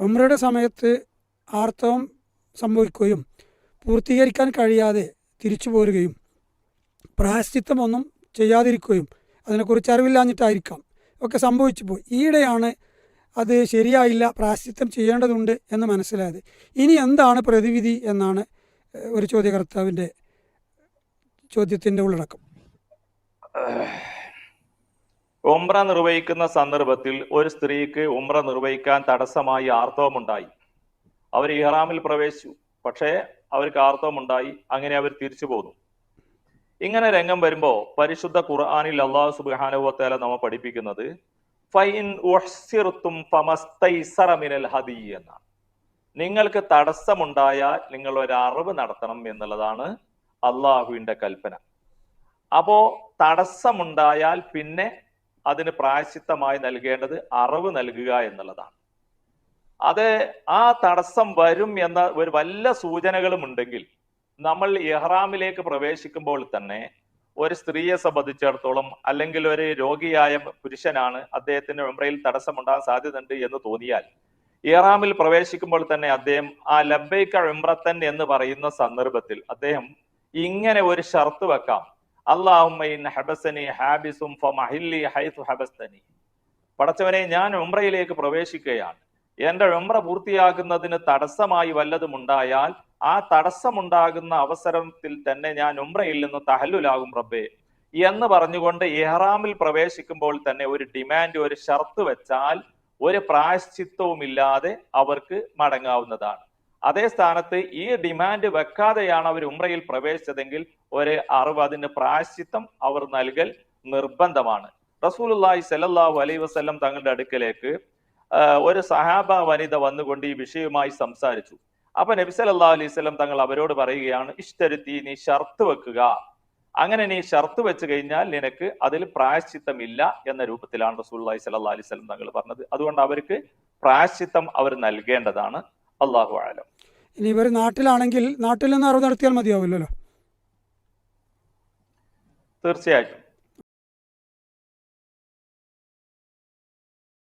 ഉമ്രയുടെ സമയത്ത് ആർത്തവം സംഭവിക്കുകയും പൂർത്തീകരിക്കാൻ കഴിയാതെ തിരിച്ചു പോരുകയും പ്രായശ്ചിത്തമൊന്നും ചെയ്യാതിരിക്കുകയും അതിനെക്കുറിച്ച് അറിവില്ലാഞ്ഞിട്ടായിരിക്കാം ഒക്കെ സംഭവിച്ചു പോയി. ഈയിടെയാണ് അത് ശരിയായില്ല പ്രായശ്ചിത്തം ചെയ്യേണ്ടതുണ്ട് എന്ന് മനസ്സിലായത്. ഇനി എന്താണ് പ്രതിവിധി എന്നാണ് ഒരു ചോദ്യകർത്താവിന്റെ ചോദ്യത്തിന്റെ ഉള്ളടക്കം. ഉംറ നിർവഹിക്കുന്ന സന്ദർഭത്തിൽ ഒരു സ്ത്രീക്ക് ഉംറ നിർവഹിക്കാൻ തടസ്സമായി ആർത്തവമുണ്ടായി. അവർ ഇഹ്റാമിൽ പ്രവേശിച്ചു. പക്ഷേ അവർക്ക് ആർത്തവമുണ്ടായി. അങ്ങനെ അവർ തിരിച്ചു പോന്നു. ഇങ്ങനെ രംഗം വരുമ്പോൾ പരിശുദ്ധ ഖുർആാനിൽ അള്ളാഹു സുബ്ഹാനഹു നമ്മ പഠിപ്പിക്കുന്നത് ഫൈൻ എന്നാണ്. നിങ്ങൾക്ക് തടസ്സമുണ്ടായാൽ നിങ്ങൾ ഒരു അറിവ് നടത്തണം എന്നുള്ളതാണ് അള്ളാഹുവിന്റെ കൽപ്പന. അപ്പോ തടസ്സമുണ്ടായാൽ പിന്നെ അതിന് പ്രായശിത്തമായി നൽകേണ്ടത് അറിവ് നൽകുക എന്നുള്ളതാണ്. അത് ആ തടസ്സം വരും എന്ന ഒരു വല്ല സൂചനകളും ഉണ്ടെങ്കിൽ നമ്മൾ ഇഹ്റാമിലേക്ക് പ്രവേശിക്കുമ്പോൾ തന്നെ ഒരു സ്ത്രീയെ സംബന്ധിച്ചിടത്തോളം അല്ലെങ്കിൽ ഒരു രോഗിയായ പുരുഷനാണ് അദ്ദേഹത്തിന് ഉംറയിൽ തടസ്സമുണ്ടാകാൻ സാധ്യതയുണ്ട് എന്ന് തോന്നിയാൽ ഇഹ്റാമിൽ പ്രവേശിക്കുമ്പോൾ തന്നെ അദ്ദേഹം ആ ലബൈക്ക ഉംറത്തൻ എന്ന് പറയുന്ന സന്ദർഭത്തിൽ അദ്ദേഹം ഇങ്ങനെ ഒരു ഷർത്ത് വെക്കാം. അള്ളാഹുമ്മ പടച്ചവനെ ഞാൻ ഉംറയിലേക്ക് പ്രവേശിക്കുകയാണ്. എന്റെ ഉംറ പൂർത്തിയാകുന്നതിന് തടസ്സമായി വല്ലതും ഉണ്ടായാൽ ആ തടസ്സമുണ്ടാകുന്ന അവസരത്തിൽ തന്നെ ഞാൻ ഉംറയിൽ നിന്ന് തഹല്ലുലാകും റബ്ബേ എന്ന് പറഞ്ഞുകൊണ്ട് ഇഹ്റാമിൽ പ്രവേശിക്കുമ്പോൾ തന്നെ ഒരു ഡിമാൻഡ് ഒരു ഷർത്ത് വെച്ചാൽ ഒരു പ്രായശ്ചിത്വവും ഇല്ലാതെ അവർക്ക് മടങ്ങാവുന്നതാണ്. അതേ സ്ഥാനത്ത് ഈ ഡിമാൻഡ് വെക്കാതെയാണ് അവർ ഉമ്രയിൽ പ്രവേശിച്ചതെങ്കിൽ ഒരു അറിവ് അതിന് പ്രായശ്ചിത്തം അവർ നൽകൽ നിർബന്ധമാണ്. റസൂലുള്ളാഹി സലല്ലാഹു അലൈ വസ്ലം തങ്ങളുടെ അടുക്കലേക്ക് ഒരു സഹാബ വനിത വന്നുകൊണ്ട് ഈ വിഷയവുമായി സംസാരിച്ചു. അപ്പൊ നബി സല്ലല്ലാഹു അലൈഹി സ്വലം തങ്ങൾ അവരോട് പറയുകയാണ് ഇഷ്ടരുത്തി നീ ഷർത്ത് വെക്കുക. അങ്ങനെ നീ ഷർത്ത് വെച്ച് കഴിഞ്ഞാൽ നിനക്ക് അതിൽ പ്രായശ്ചിത്തമില്ല എന്ന രൂപത്തിലാണ് റസൂലുള്ളാഹി സലഹ് അലൈഹി സ്വലം തങ്ങൾ പറഞ്ഞത്. അതുകൊണ്ട് അവർക്ക് പ്രായശ്ചിത്തം അവർ നൽകേണ്ടതാണ്. അള്ളാഹു ആലം ഇനി ഇവർ നാട്ടിലാണെങ്കിൽ നാട്ടിൽ നിന്ന് അറിവ് നടത്തിയാൽ മതിയാവില്ലല്ലോ. തീർച്ചയായിട്ടും